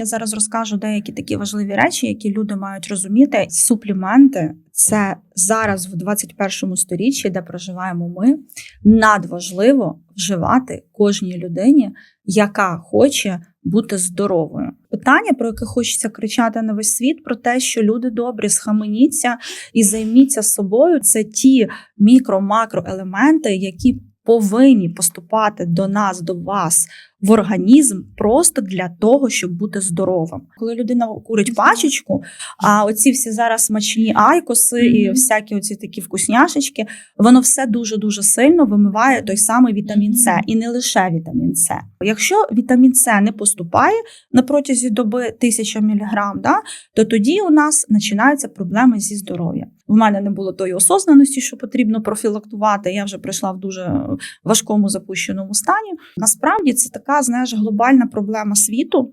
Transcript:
я зараз розкажу деякі такі важливі речі, які люди мають розуміти. Супліменти це зараз в 21 сторіччі, де проживаємо ми, надважливо вживати кожній людині, яка хоче бути здоровою. Питання, про яке хочеться кричати на весь світ, про те, що люди добрі, схаменіться і займіться собою. Це ті мікро-макроелементи, які повинні поступати до нас, до вас в організм просто для того, щоб бути здоровим. Коли людина курить пачечку, а оці всі зараз смачні айкоси і всякі оці такі вкусняшечки, воно все дуже дуже сильно вимиває той самий вітамін С, і не лише вітамін С. Якщо вітамін С не поступає на протязі доби 1000 мг, да, то тоді у нас починаються проблеми зі здоров'ям. У мене не було тої осознаності, що потрібно профілактувати. Я вже прийшла в дуже важкому запущеному стані. Насправді це така знаєш глобальна проблема світу.